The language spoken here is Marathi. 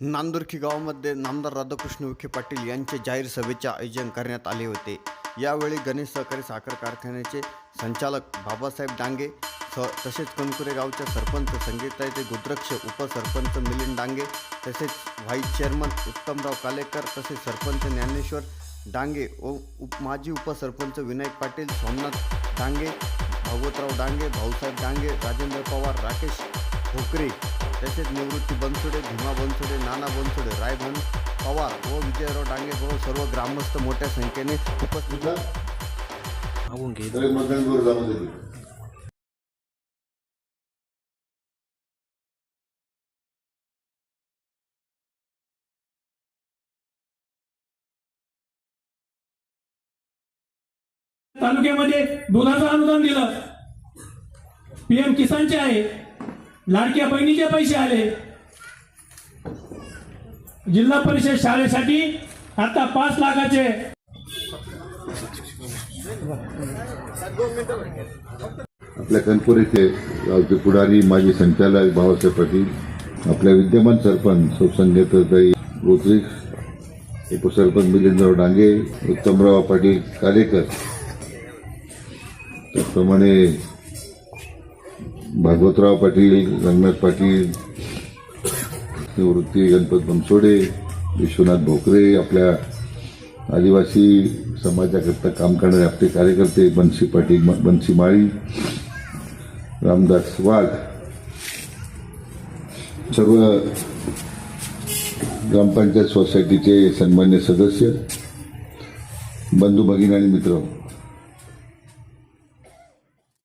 नांदुर्खी गावामध्ये नामदार राधाकृष्ण विखे पाटील यांचे जाहीर सभेचे आयोजन करण्यात आले होते. यावेळी गणेश सहकारी साखर कारखान्याचे संचालक बाबासाहेब डांगे स तसेच कणकुरे गावच्या सरपंच संगीताचे गुद्रक्ष उपसरपंच मिलिंद डांगे तसेच व्हाईस चेअरमन उत्तमराव कालेकर तसेच सरपंच ज्ञानेश्वर डांगे व उप माजी उपसरपंच विनायक पाटील सोमनाथ डांगे भागवतराव डांगे भाऊसाहेब डांगे राजेंद्र पवार राकेश भोकरे तसेच निवृत्ती बनसोडे भीमा बनसोडे नाना बनसोडे रायभन पवार व विजयराव डांगे व सर्व ग्रामस्थ मोठ्या संख्येने उपस्थित तालुक्यामध्ये दुधाचं अनुदान दिलं. पीएम किसानचे आहे. लाडक्या बहिणीचे पैसे आले. जिल्हा परिषद शाळेसाठी आता पाच लाखाचे. आपल्या कनपुरीचे गावचे पुढारी माजी संचालक बाबासाहेब पाटील आपल्या विद्यमान सरपंच सुसंगीताई गोत्रिक उपसरपंच मिलिंदराव डांगे उत्तमराव पाटील कालेकर. त्याचप्रमाणे भागवतराव पाटील रंगनाथ पाटील निवृत्ती गणपत बनसोडे विश्वनाथ भोकरे आपल्या आदिवासी समाजाकरता काम करणारे आपले कार्यकर्ते बन्सी पाटील बन्सी माळी रामदास वाघ सर्व ग्रामपंचायत सोसायटीचे सन्मान्य सदस्य बंधू भगिनी आणि मित्र.